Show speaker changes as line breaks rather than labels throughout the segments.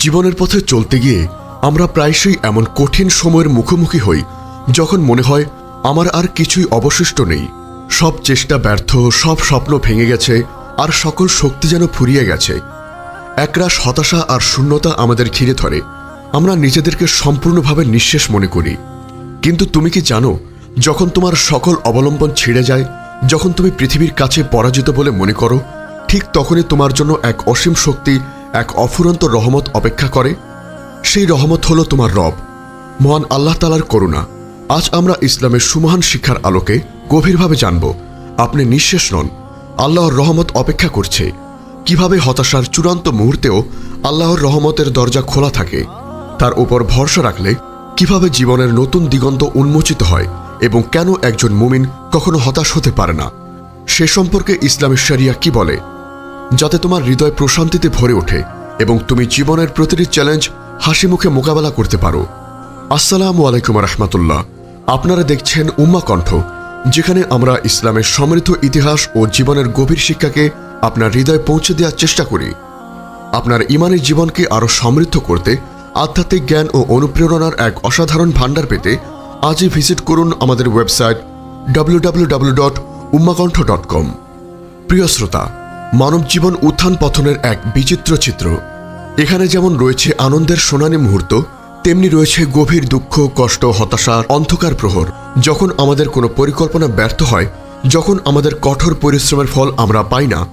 জীবনের পথে চলতে গিয়ে আমরা প্রায়শই এমন কঠিন সময়ের মুখোমুখি হই, যখন মনে হয় আমার আর কিছুই অবশিষ্ট নেই। সব চেষ্টা ব্যর্থ, সব স্বপ্ন ভেঙে গেছে, আর সকল শক্তি যেন ফুরিয়ে গেছে। একরাশ হতাশা আর শূন্যতা আমাদের ঘিরে ধরে। আমরা নিজেদেরকে সম্পূর্ণভাবে নিঃশেষ মনে করি। কিন্তু তুমি কি জানো, যখন তোমার সকল অবলম্বন ছিঁড়ে যায়, যখন তুমি পৃথিবীর কাছে পরাজিত বলে মনে করো, ঠিক তখনই তোমার জন্য এক অসীম শক্তি এক অফুরন্ত রহমত অপেক্ষা করে, সেই রহমত হলো তোমার রব, মহান আল্লাহ তালার করুণা। আজ আমরা ইসলামের সুমহান শিক্ষার আলোকে গভীরভাবে জানব, আপনি নিঃশেষ নন, আল্লাহর রহমত অপেক্ষা করছে। কীভাবে হতাশার চূড়ান্ত মুহূর্তেও আল্লাহর রহমতের দরজা খোলা থাকে, তার উপর ভরসা রাখলে কীভাবে জীবনের নতুন দিগন্ত উন্মোচিত হয় এবং কেন একজন মুমিন কখনো হতাশ হতে পারে না? সে সম্পর্কে ইসলামের শরিয়া কি বলে? যাতে তোমার হৃদয় প্রশান্তিতে ভরে ওঠে এবং তুমি জীবনের প্রতিটি চ্যালেঞ্জ হাসি মুখে মোকাবেলা করতে পারো। আসসালামু আলাইকুম রহমতুল্লাহ। আপনারা দেখছেন উম্মা কণ্ঠ, যেখানে আমরা ইসলামের সমৃদ্ধ ইতিহাস ও জীবনের গভীর শিক্ষাকে আপনার হৃদয়ে পৌঁছে দেওয়ার চেষ্টা করি। আপনার ইমানের জীবনকে আরও সমৃদ্ধ করতে আধ্যাত্মিক জ্ঞান ও অনুপ্রেরণার এক অসাধারণ ভাণ্ডার পেতে আজই ভিজিট করুন আমাদের ওয়েবসাইট কম প্রিয় শ্রোতা মানব জীবন উত্থান পথনের এক বিচিত্র চিত্র। এখানে যেমন রয়েছে আনন্দের সোনানি মুহূর্ত, তেমনি রয়েছে গভীর দুঃখ, কষ্ট হতাশার অন্ধকার প্রহর। যখন আমাদের কোনো পরিকল্পনা ব্যর্থ হয়, যখন আমাদের কঠোর পরিশ্রমের ফল আমরা পাই না,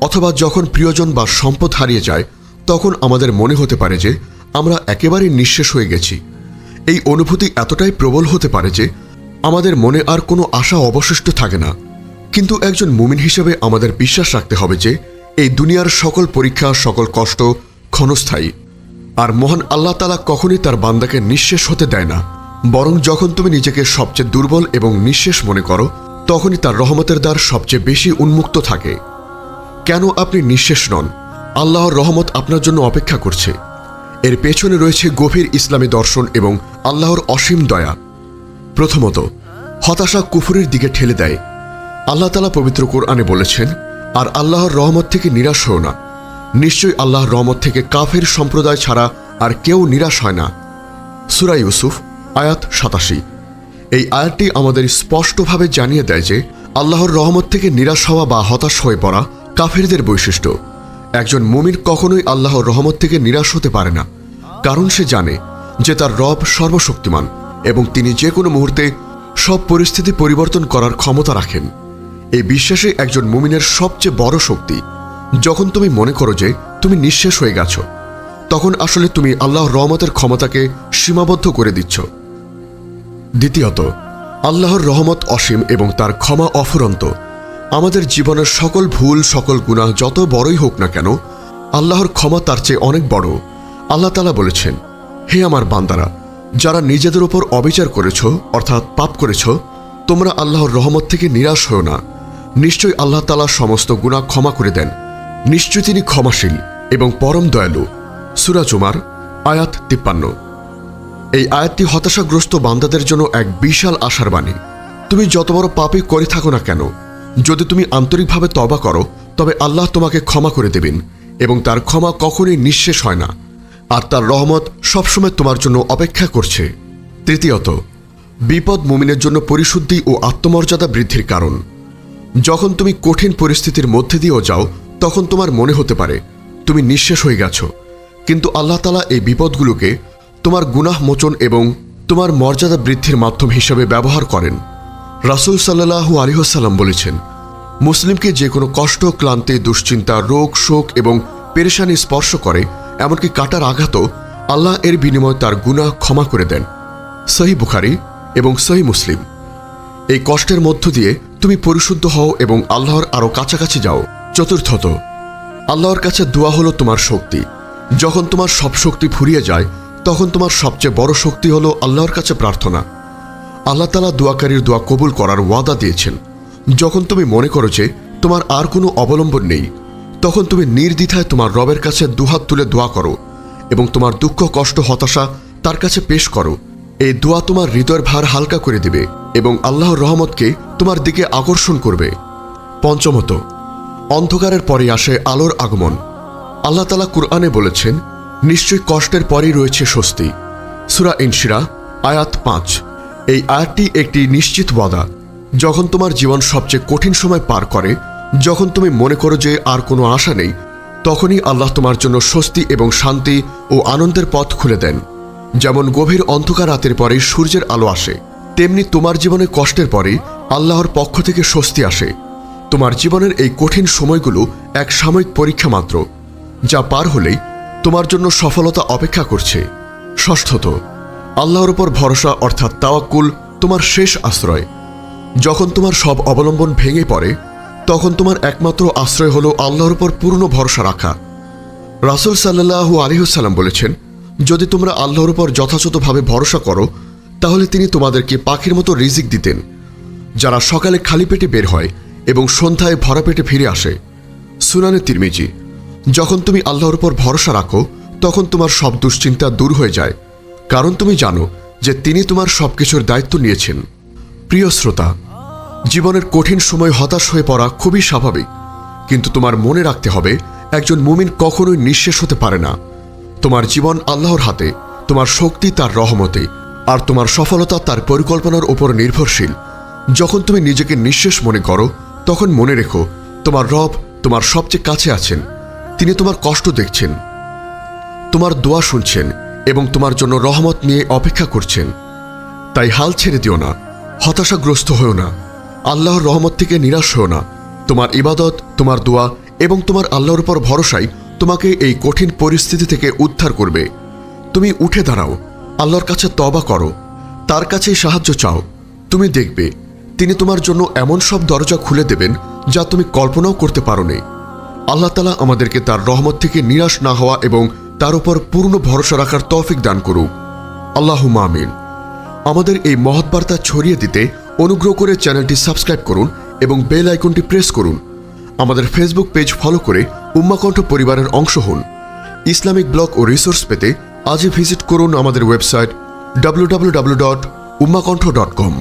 অথবা যখন প্রিয়জন বা সম্পদ হারিয়ে যায়, তখন আমাদের মনে হতে পারে যে আমরা একেবারেই নিঃশেষ হয়ে গেছি। এই অনুভূতি এতটাই প্রবল হতে পারে যে আমাদের মনে আর কোনো আশা অবশিষ্ট থাকে না। কিন্তু একজন মুমিন হিসেবে আমাদের বিশ্বাস রাখতে হবে যে, এই দুনিয়ার সকল পরীক্ষা, সকল কষ্ট ক্ষণস্থায়ী। আর মহান আল্লাহ তালা কখনই তার বান্দাকে নিঃশেষ হতে দেয় না। বরং যখন তুমি নিজেকে সবচেয়ে দুর্বল এবং নিঃশেষ মনে করো, তখনই তার রহমতের দ্বার সবচেয়ে বেশি উন্মুক্ত থাকে। কেন আপনি নিঃশেষ নন? আল্লাহর রহমত আপনার জন্য অপেক্ষা করছে। এর পেছনে রয়েছে গভীর ইসলামী দর্শন এবং আল্লাহর অসীম দয়া। প্রথমত, হতাশা কুফুরের দিকে ঠেলে দেয়। আল্লাহ তালা পবিত্র কোরআনে বলেছেন, আর আল্লাহর রহমত থেকে নিরাশ হও না। নিশ্চয়ই আল্লাহর রহমত থেকে কাফের সম্প্রদায় ছাড়া আর কেউ নিরাশ হয় না। সুরা ইউসুফ, আয়াত সাতাশি। এই আয়াতটি আমাদের স্পষ্টভাবে জানিয়ে দেয় যে, আল্লাহর রহমত থেকে নিরাশ হওয়া বা হতাশ হয়ে পড়া কাফেরদের বৈশিষ্ট্য। একজন মুমিন কখনোই আল্লাহর রহমত থেকে নিরাশ হতে পারে না, কারণ সে জানে যে তার রব সর্বশক্তিমান এবং তিনি যে কোনো মুহূর্তে সব পরিস্থিতি পরিবর্তন করার ক্ষমতা রাখেন। এই বিশ্বাসে একজন মুমিনের সবচেয়ে বড় শক্তি। যখন তুমি মনে করো যে তুমি নিঃশেষ হয়ে গেছো, তখন আসলে তুমি আল্লাহর রহমতের ক্ষমতাকে সীমাবদ্ধ করে দিচ্ছ। দ্বিতীয়ত, আল্লাহর রহমত অসীম এবং তার ক্ষমা অফুরন্ত। আমাদের জীবনের সকল ভুল, সকল গুনাহ যত বড়ই হোক না কেন, আল্লাহর ক্ষমা তার চেয়ে অনেক বড়। আল্লাহ তালা বলেছেন, হে আমার বান্দারা, যারা নিজেদের ওপর অবিচার করেছ, অর্থাৎ পাপ করেছ, তোমরা আল্লাহর রহমত থেকে নিরাশ হও না। নিশ্চয়ই আল্লাহ তালা সমস্ত গুণা ক্ষমা করে দেন। নিশ্চয় তিনি ক্ষমাশীল এবং পরম দয়ালু। সুরাজুমার আয়াত তিপ্পান্ন। এই আয়াতটি হতাশাগ্রস্ত বান্দাদের জন্য এক বিশাল আশার বাণী। তুমি যত বড় পাপই করে থাকো না কেন, যদি তুমি আন্তরিকভাবে তবা করো, তবে আল্লাহ তোমাকে ক্ষমা করে দেবেন এবং তার ক্ষমা কখনোই নিঃশেষ হয় না। আর তার রহমত সবসময় তোমার জন্য অপেক্ষা করছে। তৃতীয়ত, বিপদ মুমিনের জন্য পরিশুদ্ধি ও আত্মমর্যাদা বৃদ্ধির কারণ। যখন তুমি কঠিন পরিস্থিতির মধ্যে দিয়েও যাও, তখন তোমার মনে হতে পারে, তুমি নিঃশেষ হয়ে গেছো। কিন্তু আল্লাহ তালা এই বিপদগুলোকে তোমার গুনাহ মোচন এবং তোমার মর্যাদা বৃদ্ধির মাধ্যম হিসেবে ব্যবহার করেন। রাসুল সাল্লাহু আলিহাসাল্লাম বলেছেন, মুসলিমকে যে কোনো কষ্ট, ক্লান্তি, দুশ্চিন্তা, রোগ, শোক এবং পেরেশানি স্পর্শ করে, এমনকি কাটার আঘাতও আল্লাহ এর বিনিময়ে তার গুনাহ ক্ষমা করে দেন। সহি বুখারি এবং সহি মুসলিম। এই কষ্টের মধ্য দিয়ে তুমি পরিশুদ্ধ হও এবং আল্লাহর আরও কাছাকাছি যাও। চতুর্থত, আল্লাহর কাছে দোয়া হলো তোমার শক্তি। যখন তোমার সব শক্তি ফুরিয়ে যায়, তখন তোমার সবচেয়ে বড় শক্তি হলো আল্লাহর কাছে প্রার্থনা। আল্লাহ তালা দোয়াকারীর দোয়া কবুল করার ওয়াদা দিয়েছেন। যখন তুমি মনে করো যে তোমার আর কোনো অবলম্বন নেই, তখন তুমি নির্দ্বিধায় তোমার রবের কাছে দুহাত তুলে দোয়া করো এবং তোমার দুঃখ, কষ্ট, হতাশা তার কাছে পেশ করো। এই দোয়া তোমার হৃদয়ের ভার হালকা করে দিবে। এবং আল্লাহর রহমতকে তোমার দিকে আকর্ষণ করবে। পঞ্চমত, অন্ধকারের পরে আসে আলোর আগমন। আল্লাহ তালা কুরআনে বলেছেন, নিশ্চয়ই কষ্টের পরেই রয়েছে স্বস্তি। সুরা ইনশিরা, আয়াত পাঁচ। এই আয়াতটি একটি নিশ্চিত ওয়াদা। যখন তোমার জীবন সবচেয়ে কঠিন সময় পার করে, যখন তুমি মনে করো যে আর কোনো আশা নেই, তখনই আল্লাহ তোমার জন্য স্বস্তি এবং শান্তি ও আনন্দের পথ খুলে দেন। যেমন গভীর অন্ধকার রাতের পরে সূর্যের আলো আসে। তেমনি তোমার জীবনে কষ্টের পরে আল্লাহর পক্ষ থেকে স্বস্তি আসে। তোমার জীবনের এই কঠিন সময়গুলো এক সাময়িক পরীক্ষা মাত্র, যা পার হলেই তোমার জন্য সফলতা অপেক্ষা করছে। ষষ্ঠত, আল্লাহর উপর ভরসা অর্থাৎ তাওয়াক্কুল তোমার শেষ আশ্রয়। যখন তোমার সব অবলম্বন ভেঙে পড়ে, তখন তোমার একমাত্র আশ্রয় হল আল্লাহর উপর পূর্ণ ভরসা রাখা। রাসুল সাল্লাহু আলহিহসাল্লাম বলেছেন, যদি তোমরা আল্লাহর উপর যথাযথভাবে ভরসা করো তাহলে তিনি তোমাদেরকে পাখির মতো রিজিক দিতেন, যারা সকালে খালি পেটে বের হয় এবং সন্ধ্যায় ভরা পেটে ফিরে আসে। সুনানে তিরমিজি, যখন তুমি আল্লাহর উপর ভরসা রাখো, তখন তোমার সব দুশ্চিন্তা দূর হয়ে যায়, কারণ তুমি জানো যে তিনি তোমার সবকিছুর দায়িত্ব নিয়েছেন। প্রিয় শ্রোতা, জীবনের কঠিন সময় হতাশ হয়ে পড়া খুবই স্বাভাবিক, কিন্তু তোমার মনে রাখতে হবে, একজন মুমিন কখনোই নিঃশেষ হতে পারে না। তোমার জীবন আল্লাহর হাতে, তোমার শক্তি তার রহমতে আর তোমার সফলতা তার পরিকল্পনার উপর নির্ভরশীল। যখন তুমি নিজেকে নিঃশেষ মনে করো, তখন মনে রেখো, তোমার রব তোমার সবচেয়ে কাছে আছেন। তিনি তোমার কষ্ট দেখছেন, তোমার দোয়া শুনছেন এবং তোমার জন্য রহমত নিয়ে অপেক্ষা করছেন। তাই হাল ছেড়ে দিও না, হতাশাগ্রস্ত হও না, আল্লাহর রহমত থেকে নিরাশ হও না। তোমার ইবাদত, তোমার দোয়া এবং তোমার আল্লাহর উপর ভরসাই তোমাকে এই কঠিন পরিস্থিতি থেকে উদ্ধার করবে। তুমি উঠে দাঁড়াও আল্লাহর কাছে তবা করো। তার কাছেই সাহায্য চাও। তুমি দেখবে, তিনি তোমার জন্য এমন সব দরজা খুলে দেবেন যা তুমি কল্পনাও করতে পারোনি। আল্লাহ তালা আমাদেরকে তার রহমত থেকে নিরাশ না হওয়া এবং তার উপর পূর্ণ ভরসা রাখার তৌফিক দান করুক। আল্লাহ আমিন। আমাদের এই মহৎ বার্তা ছড়িয়ে দিতে অনুগ্রহ করে চ্যানেলটি সাবস্ক্রাইব করুন এবং বেল আইকনটি প্রেস করুন। আমাদের ফেসবুক পেজ ফলো করে উম্মাকণ্ঠ পরিবারের অংশ হন। ইসলামিক ব্লগ ও রিসোর্স পেতে আজই ভিজিট করুন আমাদের website W W W dot Umakantha dot com.